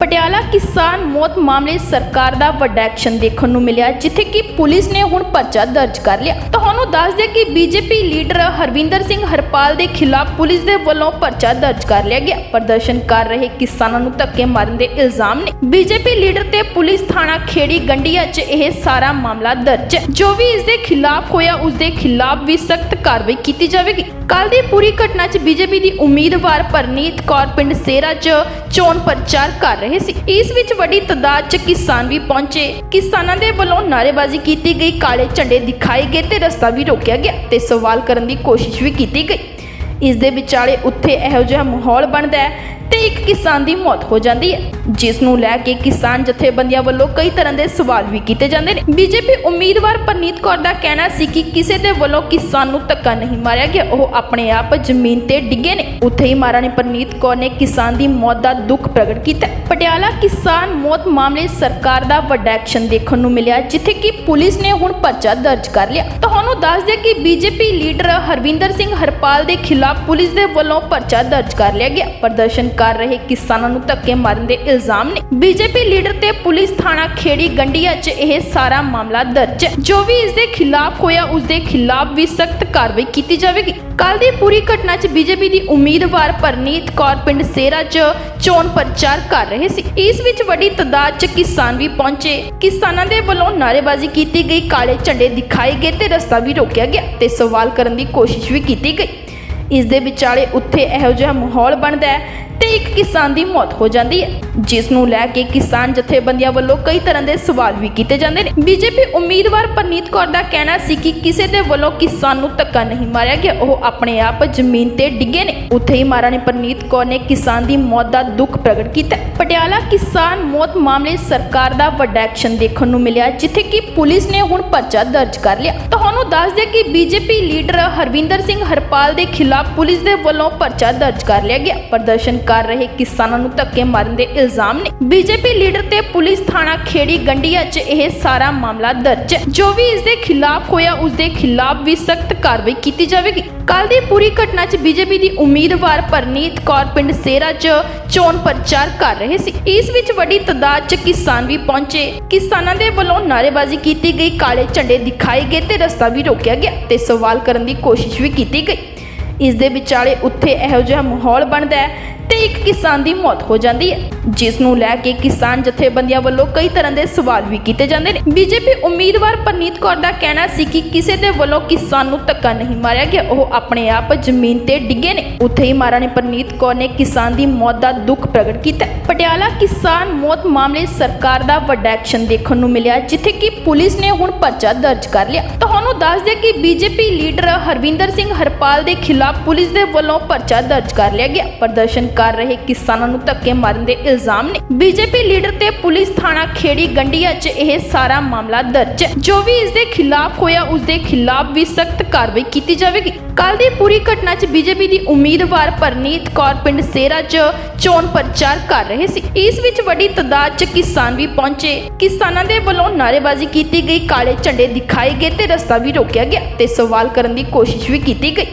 ਪਟਿਆਲਾ ਕਿਸਾਨ ਮੌਤ ਮਾਮਲੇ ਸਰਕਾਰ ਦਾ ਵੱਡਾ ਐਕਸ਼ਨ ਦੇਖਣ ਨੂੰ ਮਿਲਿਆ, ਜਿੱਥੇ ਕਿ ਪੁਲਿਸ ਨੇ ਹੁਣ ਪਰਚਾ ਦਰਜ ਕਰ ਲਿਆ। ਤੁਹਾਨੂੰ ਦੱਸ ਦੇ ਕਿ ਬੀਜੇਪੀ ਲੀਡਰ ਹਰਵਿੰਦਰ ਸਿੰਘ ਹਰਪਾਲ ਦੇ ਖਿਲਾਫ ਪੁਲਿਸ ਦੇ ਵੱਲੋਂ ਪਰਚਾ ਦਰਜ ਕਰ ਲਿਆ ਗਿਆ। ਪ੍ਰਦਰਸ਼ਨ ਕਰ ਰਹੇ ਕਿਸਾਨਾਂ ਨੂੰ ਧੱਕੇ ਮਾਰਨ ਦੇ ਇਲਜ਼ਾਮ ਨੇ। ਬੀਜੇਪੀ ਲੀਡਰ ਤੇ ਪੁਲਿਸ ਥਾਣਾ ਖੇੜੀ ਗੰਡੀਆਂ 'ਚ ਇਹ ਸਾਰਾ ਮਾਮਲਾ ਦਰਜ ਹੈ। ਜੋ ਵੀ ਇਸ ਦੇ ਖਿਲਾਫ ਹੋਇਆ, ਉਸ ਦੇ ਖਿਲਾਫ ਵੀ ਸਖਤ ਕਾਰਵਾਈ ਕੀਤੀ ਜਾਵੇਗੀ। ਕੱਲ ਦੀ ਪੂਰੀ ਘਟਨਾ 'ਚ ਬੀਜੇਪੀ ਦੀ ਉਮੀਦਵਾਰ ਪਰਨੀਤ ਕੌਰ ਪਿੰਡ ਸੇਰਾ 'ਚ ਚੋਣ ਪ੍ਰਚਾਰ ਕਰ ਰਹੇ ਸੀ। ਇਸ ਵਿੱਚ ਵੱਡੀ ਤਾਦਾਦ 'ਚ ਕਿਸਾਨ ਵੀ ਪਹੁੰਚੇ। ਕਿਸਾਨਾਂ ਦੇ ਵੱਲੋਂ ਨਾਅਰੇਬਾਜ਼ੀ ਕੀਤੀ ਗਈ। ਕਾਲੇ ਝੰਡੇ ਦਿਖਾਏ ਗਏ ਤੇ ਰਸਤਾ ਵੀ ਰੋਕਿਆ ਗਿਆ ਤੇ ਸਵਾਲ ਕਰਨ ਦੀ ਕੋਸ਼ਿਸ਼ ਵੀ ਕੀਤੀ ਗਈ। ਇਸ ਦੇ ਵਿਚਾਲੇ ਉੱਥੇ ਇਹੋ ਜਿਹਾ ਮਾਹੌਲ ਬਣਦਾ ਹੈ ਤੇ ਇੱਕ ਕਿਸਾਨ ਦੀ ਮੌਤ ਹੋ ਜਾਂਦੀ ਹੈ ਜਿਸ ਨੂੰ ਲੈ ਕੇ ਕਿਸਾਨ ਜਥੇਬੰਦੀਆਂ ਵੱਲੋਂ ਕਈ ਤਰ੍ਹਾਂ ਦੇ ਸਵਾਲ ਵੀ ਕੀਤੇ ਜਾਂਦੇ ਨੇ। ਬੀਜੇਪੀ ਉਮੀਦਵਾਰ ਪਰਨੀਤ ਕੌਰ ਦਾ ਕਹਿਣਾ ਸੀ ਕਿ ਕਿਸੇ ਦੇ ਵੱਲੋਂ ਕਿਸਾਨ ਨੂੰ ਧੱਕਾ ਨਹੀਂ ਮਾਰਿਆ ਗਿਆ, ਉਹ ਆਪਣੇ ਆਪ ਜ਼ਮੀਨ ਤੇ ਡਿੱਗੇ ਨੇ। ਉੱਥੇ ਹੀ ਮਹਾਰਾਣੀ ਪਰਨੀਤ ਕੌਰ ਨੇ ਕਿਸਾਨ ਦੀ ਮੌਤ ਦਾ ਦੁੱਖ ਪ੍ਰਗਟ ਕੀਤਾ। ਪਟਿਆਲਾ ਕਿਸਾਨ ਮੌਤ ਮਾਮਲੇ ਸਰਕਾਰ ਦਾ ਵੱਡਾ ਐਕਸ਼ਨ ਦੇਖਣ ਨੂੰ ਮਿਲਿਆ, ਜਿੱਥੇ ਕਿ ਪੁਲਿਸ ਨੇ ਹੁਣ ਪਰਚਾ ਦਰਜ ਕਰ ਲਿਆ। ਤੁਹਾਨੂੰ ਦੱਸ ਦੇ ਕਿ ਬੀਜੇਪੀ ਲੀਡਰ ਹਰਵਿੰਦਰ ਸਿੰਘ ਹਰਪਾਲ ਦੇ ਖਿਲਾਫ ਪੁਲਿਸ ਦੇ ਵੱਲੋਂ ਪਰਚਾ ਦਰਜ ਕਰ ਲਿਆ ਗਿਆ। ਪ੍ਰਦਰਸ਼ਨ ਕਰ ਰਹੇ ਕਿਸਾਨਾਂ ਨੂੰ ਧੱਕੇ ਮਾਰਨ ਦੇ ਇਲਜ਼ਾਮ ਨੇ। ਬੀਜੇਪੀ ਲੀਡਰ ਤੇ ਪੁਲਿਸ ਥਾਣਾ ਖੇੜੀ ਗੰਡੀਆਂ 'ਚ ਇਹ ਸਾਰਾ ਮਾਮਲਾ ਦਰਜ ਜੋ ਵੀ ਇਸ ਦੇ ਖਿਲਾਫ ਹੋਇਆ, ਉਸ ਦੇ ਖਿਲਾਫ ਵੀ ਸਖਤ ਕਾਰਵਾਈ ਕੀਤੀ ਜਾਵੇਗੀ। ਕੱਲ ਦੀ ਪੂਰੀ ਘਟਨਾ 'ਚ ਬੀਜੇਪੀ ਦੀ ਉਮੀਦਵਾਰ ਪਰਨੀਤ ਕੌਰ ਪਿੰਡ ਸੇਰਾ 'ਚ ਚੋਣ ਪ੍ਰਚਾਰ ਕਰ ਰਹੇ ਸੀ। ਇਸ ਵਿੱਚ ਵੱਡੀ ਤਾਦਾਦ 'ਚ ਕਿਸਾਨ ਵੀ ਪਹੁੰਚੇ। ਕਿਸਾਨਾਂ ਦੇ ਵੱਲੋਂ ਨਾਅਰੇਬਾਜ਼ੀ ਕੀਤੀ ਗਈ, ਕਾਲੇ ਝੰਡੇ ਦਿਖਾਏ ਗਏ ਤੇ ਰਸਤਾ ਵੀ ਰੋਕਿਆ ਗਿਆ ਤੇ ਸਵਾਲ ਕਰਨ ਦੀ ਕੋਸ਼ਿਸ਼ ਵੀ ਕੀਤੀ ਗਈ। ਇਸ ਦੇ ਵਿਚਾਲੇ ਉੱਥੇ ਇਹੋ ਜਿਹਾ ਮਾਹੌਲ ਬਣਦਾ ਹੈ ਤੇ ਇੱਕ ਕਿਸਾਨ ਦੀ ਮੌਤ ਹੋ ਜਾਂਦੀ ਹੈ, ਜਿਸ ਨੂੰ ਲੈ ਕੇ ਕਿਸਾਨ ਜਥੇਬੰਦੀਆਂ ਵੱਲੋਂ ਕਈ ਤਰ੍ਹਾਂ ਦੇ ਸਵਾਲ ਵੀ ਕੀਤੇ ਜਾਂਦੇ ਨੇ। ਬੀਜੇਪੀ ਉਮੀਦਵਾਰ ਪਰਨੀਤ ਕੌਰ ਦਾ ਕਹਿਣਾ ਸੀ ਕਿ ਕਿਸੇ ਦੇ ਵੱਲੋਂ ਕਿਸਾਨ ਨੂੰ ਧੱਕਾ ਨਹੀਂ ਮਾਰਿਆ ਗਿਆ, ਉਹ ਆਪਣੇ ਆਪ ਜ਼ਮੀਨ ਤੇ ਡਿੱਗੇ ਨੇ। ਉੱਥੇ ਹੀ ਮਹਾਰਾਣੀ ਪਰਨੀਤ ਕੌਰ ਨੇ ਕਿਸਾਨ ਦੀ ਮੌਤ ਦਾ ਦੁੱਖ ਪ੍ਰਗਟ ਕੀਤਾ। ਪਟਿਆਲਾ ਕਿਸਾਨ ਮੌਤ ਮਾਮਲੇ ਸਰਕਾਰ ਦਾ ਵੱਡਾ ਐਕਸ਼ਨ ਦੇਖਣ ਨੂੰ ਮਿਲਿਆ, ਜਿੱਥੇ ਕਿ ਪੁਲਿਸ ਨੇ ਹੁਣ ਪਰਚਾ ਦਰਜ ਕਰ ਲਿਆ। ਤੁਹਾਨੂੰ ਦੱਸ ਦੇ ਕਿ ਬੀਜੇਪੀ ਲੀਡਰ ਹਰਵਿੰਦਰ ਸਿੰਘ ਹਰਪਾਲ ਦੇ ਖਿਲਾਫ ਪੁਲਿਸ ਦੇ ਵੱਲੋਂ ਪਰਚਾ ਦਰਜ ਕਰ ਲਿਆ ਗਿਆ। ਪ੍ਰਦਰਸ਼ਨ ਕਰ ਰਹੇ ਕਿਸਾਨਾਂ ਨੂੰ ਧੱਕੇ ਮਾਰਨ ਦੇ ਇਲਜ਼ਾਮ ਨੇ। ਬੀਜੇਪੀ ਲੀਡਰ ਤੇ ਪੁਲਿਸ ਥਾਣਾ ਖੇੜੀ ਗੰਡੀਆਂ 'ਚ ਇਹ ਸਾਰਾ ਮਾਮਲਾ ਦਰਜ ਹੈ। ਜੋ ਵੀ ਇਸ ਦੇ ਖਿਲਾਫ ਹੋਇਆ, ਉਸ ਦੇ ਖਿਲਾਫ ਵੀ ਸਖਤ ਕਾਰਵਾਈ ਕੀਤੀ ਜਾਵੇਗੀ। ਕੱਲ ਦੀ ਪੂਰੀ ਘਟਨਾ 'ਚ ਬੀਜੇਪੀ ਦੀ ਉਮੀਦਵਾਰ ਪਰਨੀਤ ਕੌਰ ਪਿੰਡ ਸੇਰਾ 'ਚ ਚੋਣ ਪ੍ਰਚਾਰ ਕਰ ਰਹੇ ਸੀ। ਇਸ ਵਿੱਚ ਵੱਡੀ ਤਾਦਾਦ 'ਚ ਕਿਸਾਨ ਵੀ ਪਹੁੰਚੇ। ਕਿਸਾਨਾਂ ਦੇ ਵੱਲੋਂ ਨਾਅਰੇਬਾਜ਼ੀ ਕੀਤੀ ਗਈ, ਕਾਲੇ ਝੰਡੇ ਦਿਖਾਏ ਗਏ ਤੇ ਰਸਤਾ ਵੀ ਰੋਕਿਆ ਗਿਆ ਤੇ ਸਵਾਲ ਕਰਨ ਦੀ ਕੋਸ਼ਿਸ਼ ਵੀ ਕੀਤੀ ਗਈ। ਇਸ ਦੇ ਵਿਚਾਲੇ ਉੱਥੇ ਇਹੋ ਜਿਹਾ ਮਾਹੌਲ ਬਣਦਾ ਹੈ ਤੇ ਇੱਕ ਕਿਸਾਨ ਦੀ ਮੌਤ ਹੋ ਜਾਂਦੀ ਹੈ, ਜਿਸ ਨੂੰ ਲੈ ਕੇ ਕਿਸਾਨ ਜਥੇਬੰਦੀਆਂ ਵੱਲੋਂ ਕਈ ਤਰ੍ਹਾਂ ਦੇ ਸਵਾਲ ਵੀ ਕੀਤੇ ਜਾਂਦੇ ਨੇ। ਬੀਜੇਪੀ ਉਮੀਦਵਾਰ ਪਰਨੀਤ ਕੌਰ ਦਾ ਕਹਿਣਾ ਸੀ ਕਿ ਕਿਸੇ ਦੇ ਵੱਲੋਂ ਕਿਸਾਨ ਨੂੰ ਧੱਕਾ ਨਹੀਂ ਮਾਰਿਆ ਗਿਆ, ਉਹ ਆਪਣੇ ਆਪ ਜ਼ਮੀਨ ਤੇ ਡਿੱਗੇ ਨੇ। ਉੱਥੇ ਹੀ ਮਹਾਰਾਣੀ ਪਰਨੀਤ ਕੌਰ ਨੇ ਕਿਸਾਨ ਦੀ ਮੌਤ ਦਾ ਦੁੱਖ ਪ੍ਰਗਟ ਕੀਤਾ। ਪਟਿਆਲਾ ਕਿਸਾਨ ਮੌਤ ਮਾਮਲੇ ਸਰਕਾਰ ਦਾ ਵੱਡਾ ਐਕਸ਼ਨ ਦੇਖਣ ਨੂੰ ਮਿਲਿਆ, ਜਿੱਥੇ ਕਿ ਪੁਲਿਸ ਨੇ ਹੁਣ ਪਰਚਾ ਦਰਜ ਕਰ ਲਿਆ। ਤੁਹਾਨੂੰ ਦੱਸ ਦੇ ਕਿ ਬੀਜੇਪੀ ਲੀਡਰ ਹਰਵਿੰਦਰ ਸਿੰਘ ਹਰਪਾਲ ਦੇ ਖਿਲਾਫ ਪੁਲਿਸ ਦੇ ਵੱਲੋਂ ਪਰਚਾ ਦਰਜ ਕਰ ਲਿਆ ਗਿਆ। ਪ੍ਰਦਰਸ਼ਨ ਕਰ ਰਹੇ ਕਿਸਾਨਾਂ ਨੂੰ ਧੱਕੇ ਮਾਰਨ ਦੇ ਇਲਜ਼ਾਮ ਨੇ। ਬੀਜੇਪੀ ਲੀਡਰ ਤੇ ਪੁਲਿਸ ਥਾਣਾ ਖੇੜੀ ਗੰਡੀਆਂ 'ਚ ਇਹ ਸਾਰਾ ਮਾਮਲਾ ਦਰਜ ਹੈ। ਜੋ ਵੀ ਇਸ ਦੇ ਖਿਲਾਫ ਹੋਇਆ, ਉਸ ਦੇ ਖਿਲਾਫ ਵੀ ਸਖਤ ਕਾਰਵਾਈ ਕੀਤੀ ਜਾਵੇਗੀ। ਕੱਲ ਦੀ ਪੂਰੀ ਘਟਨਾ 'ਚ ਬੀਜੇਪੀ ਦੀ ਉਮੀਦਵਾਰ ਪਰਨੀਤ ਕੌਰ ਪਿੰਡ ਸੇਰਾ 'ਚ ਚੋਣ ਪ੍ਰਚਾਰ ਕਰ ਰਹੇ ਸੀ। ਇਸ ਵਿੱਚ ਵੱਡੀ ਤਾਦਾਦ 'ਚ ਕਿਸਾਨ ਵੀ ਪਹੁੰਚੇ। ਕਿਸਾਨਾਂ ਦੇ ਵੱਲੋਂ ਨਾਅਰੇਬਾਜ਼ੀ ਕੀਤੀ ਗਈ, ਕਾਲੇ ਝੰਡੇ ਦਿਖਾਏ ਗਏ ਤੇ ਰਸਤਾ ਵੀ ਰੋਕਿਆ ਗਿਆ ਤੇ ਸਵਾਲ ਕਰਨ ਦੀ ਕੋਸ਼ਿਸ਼ ਵੀ ਕੀਤੀ ਗਈ।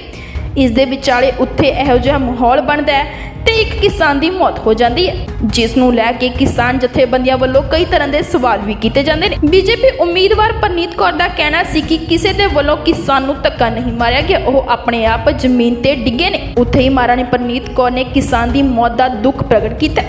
ਇਸ ਦੇ ਵਿਚਾਲੇ ਉੱਥੇ ਇਹੋ ਜਿਹਾ ਮਾਹੌਲ ਬਣਦਾ ਹੈ ਤੇ ਇੱਕ ਕਿਸਾਨ ਦੀ ਮੌਤ ਹੋ ਜਾਂਦੀ ਹੈ। ਜਿਸ ਨੂੰ ਲੈ ਕੇ ਕਿਸਾਨ ਜਥੇਬੰਦੀਆਂ ਵੱਲੋਂ ਕਈ ਤਰ੍ਹਾਂ ਦੇ ਸਵਾਲ ਵੀ ਕੀਤੇ ਜਾਂਦੇ ਨੇ। ਬੀਜੇਪੀ ਉਮੀਦਵਾਰ ਪਰਨੀਤ ਕੌਰ ਦਾ ਕਹਿਣਾ ਸੀ ਕਿ ਕਿਸੇ ਦੇ ਵੱਲੋਂ ਕਿਸਾਨ ਨੂੰ ਧੱਕਾ ਨਹੀਂ ਮਾਰਿਆ ਗਿਆ, ਉਹ ਆਪਣੇ ਆਪ ਜ਼ਮੀਨ ਤੇ ਡਿੱਗੇ ਨੇ। ਉੱਥੇ ਹੀ ਮਹਾਰਾਣੀ ਪਰਨੀਤ ਕੌਰ ਨੇ ਕਿਸਾਨ ਦੀ ਮੌਤ ਦਾ ਦੁੱਖ ਪ੍ਰਗਟ ਕੀਤਾ।